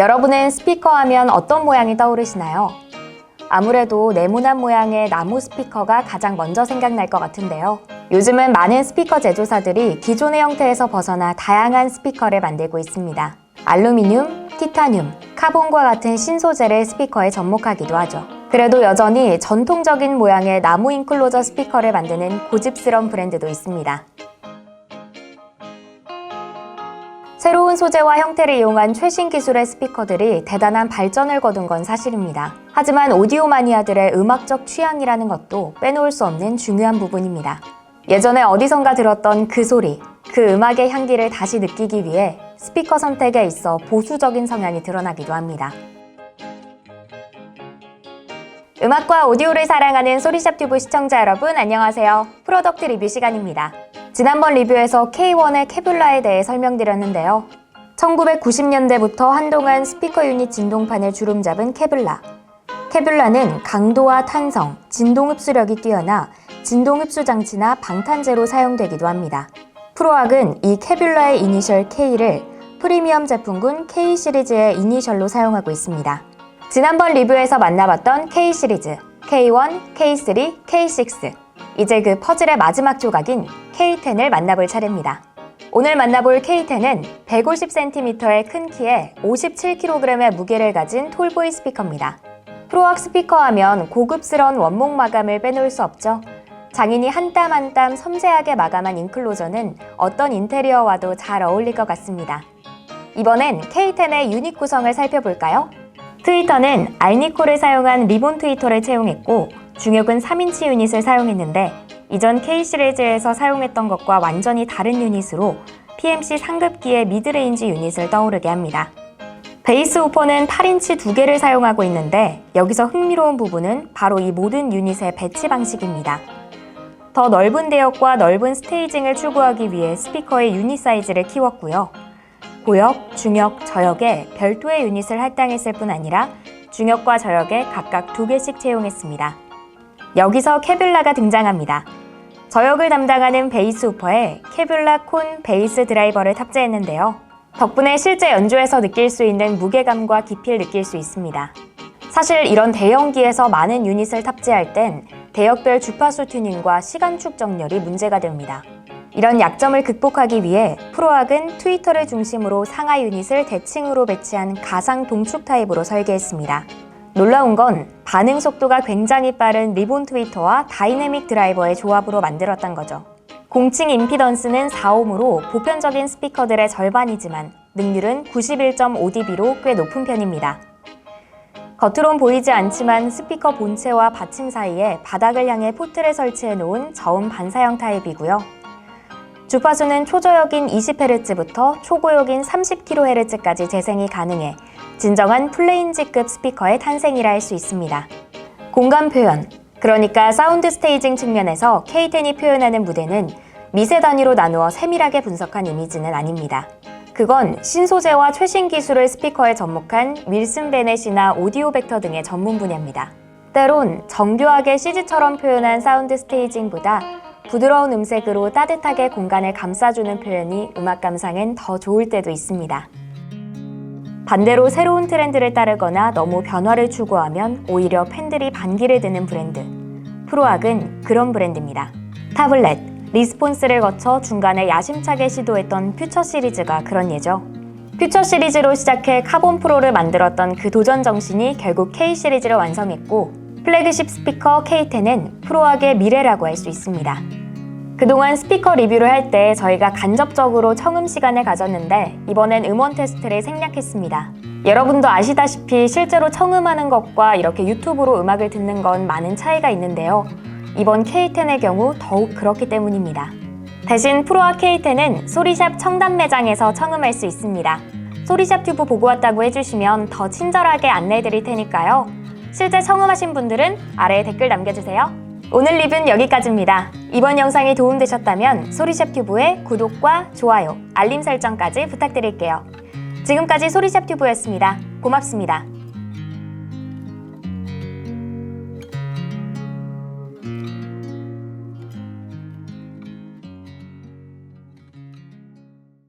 여러분은 스피커 하면 어떤 모양이 떠오르시나요? 아무래도 네모난 모양의 나무 스피커가 가장 먼저 생각날 것 같은데요. 요즘은 많은 스피커 제조사들이 기존의 형태에서 벗어나 다양한 스피커를 만들고 있습니다. 알루미늄, 티타늄, 카본과 같은 신소재를 스피커에 접목하기도 하죠. 그래도 여전히 전통적인 모양의 나무 인클로저 스피커를 만드는 고집스러운 브랜드도 있습니다. 새로운 소재와 형태를 이용한 최신 기술의 스피커들이 대단한 발전을 거둔 건 사실입니다. 하지만 오디오 마니아들의 음악적 취향이라는 것도 빼놓을 수 없는 중요한 부분입니다. 예전에 어디선가 들었던 그 소리, 그 음악의 향기를 다시 느끼기 위해 스피커 선택에 있어 보수적인 성향이 드러나기도 합니다. 음악과 오디오를 사랑하는 소리샵 튜브 시청자 여러분 안녕하세요. 프로덕트 리뷰 시간입니다. 지난번 리뷰에서 K1의 캐뷸라에 대해 설명드렸는데요. 1990년대부터 한동안 스피커 유닛 진동판을 주름잡은 캐뷸라. 캐뷸라는 강도와 탄성, 진동 흡수력이 뛰어나 진동 흡수 장치나 방탄제로 사용되기도 합니다. 프로악은 이 캐뷸라의 이니셜 K를 프리미엄 제품군 K 시리즈의 이니셜로 사용하고 있습니다. 지난번 리뷰에서 만나봤던 K 시리즈, K1, K3, K6. 이제 그 퍼즐의 마지막 조각인 K10을 만나볼 차례입니다. 오늘 만나볼 K10은 150cm의 큰 키에 57kg의 무게를 가진 톨보이 스피커입니다. 프로악 스피커 하면 고급스러운 원목 마감을 빼놓을 수 없죠. 장인이 한 땀 한 땀 섬세하게 마감한 인클로저는 어떤 인테리어와도 잘 어울릴 것 같습니다. 이번엔 K10의 유닛 구성을 살펴볼까요? 트위터는 알니코를 사용한 리본 트위터를 채용했고 중역은 3인치 유닛을 사용했는데 이전 K 시리즈에서 사용했던 것과 완전히 다른 유닛으로 PMC 상급기의 미드레인지 유닛을 떠오르게 합니다. 베이스 우퍼는 8인치 두 개를 사용하고 있는데 여기서 흥미로운 부분은 바로 이 모든 유닛의 배치 방식입니다. 더 넓은 대역과 넓은 스테이징을 추구하기 위해 스피커의 유닛 사이즈를 키웠고요. 고역, 중역, 저역에 별도의 유닛을 할당했을 뿐 아니라 중역과 저역에 각각 두 개씩 채용했습니다. 여기서 캐뷸라가 등장합니다. 저역을 담당하는 베이스 우퍼에 캐뷸라 콘 베이스 드라이버를 탑재했는데요. 덕분에 실제 연주에서 느낄 수 있는 무게감과 깊이를 느낄 수 있습니다. 사실 이런 대형기에서 많은 유닛을 탑재할 땐 대역별 주파수 튜닝과 시간 축적열이 문제가 됩니다. 이런 약점을 극복하기 위해 프로악은 트위터를 중심으로 상하 유닛을 대칭으로 배치한 가상 동축 타입으로 설계했습니다. 놀라운 건 반응 속도가 굉장히 빠른 리본 트위터와 다이내믹 드라이버의 조합으로 만들었던 거죠. 공칭 임피던스는 4옴으로 보편적인 스피커들의 절반이지만 능률은 91.5dB로 꽤 높은 편입니다. 겉으론 보이지 않지만 스피커 본체와 받침 사이에 바닥을 향해 포트를 설치해 놓은 저음 반사형 타입이고요. 주파수는 초저역인 20Hz부터 초고역인 30kHz까지 재생이 가능해 진정한 플레인지급 스피커의 탄생이라 할 수 있습니다. 공간 표현, 그러니까 사운드 스테이징 측면에서 K10이 표현하는 무대는 미세 단위로 나누어 세밀하게 분석한 이미지는 아닙니다. 그건 신소재와 최신 기술을 스피커에 접목한 윌슨 베넷이나 오디오 벡터 등의 전문 분야입니다. 때론 정교하게 CG처럼 표현한 사운드 스테이징보다 부드러운 음색으로 따뜻하게 공간을 감싸주는 표현이 음악 감상엔 더 좋을 때도 있습니다. 반대로 새로운 트렌드를 따르거나 너무 변화를 추구하면 오히려 팬들이 반기를 드는 브랜드. 프로악은 그런 브랜드입니다. 타블렛, 리스폰스를 거쳐 중간에 야심차게 시도했던 퓨처 시리즈가 그런 예죠. 퓨처 시리즈로 시작해 카본 프로를 만들었던 그 도전 정신이 결국 K 시리즈를 완성했고 플래그십 스피커 K10은 프로악의 미래라고 할 수 있습니다. 그동안 스피커 리뷰를 할 때 저희가 간접적으로 청음 시간을 가졌는데 이번엔 음원 테스트를 생략했습니다. 여러분도 아시다시피 실제로 청음하는 것과 이렇게 유튜브로 음악을 듣는 건 많은 차이가 있는데요. 이번 K10의 경우 더욱 그렇기 때문입니다. 대신 프로와 K10은 소리샵 청담 매장에서 청음할 수 있습니다. 소리샵 튜브 보고 왔다고 해주시면 더 친절하게 안내해 드릴 테니까요. 실제 청음하신 분들은 아래에 댓글 남겨주세요. 오늘 리뷰는 여기까지입니다. 이번 영상이 도움되셨다면 소리샵 튜브의 구독과 좋아요, 알림 설정까지 부탁드릴게요. 지금까지 소리샵 튜브였습니다. 고맙습니다.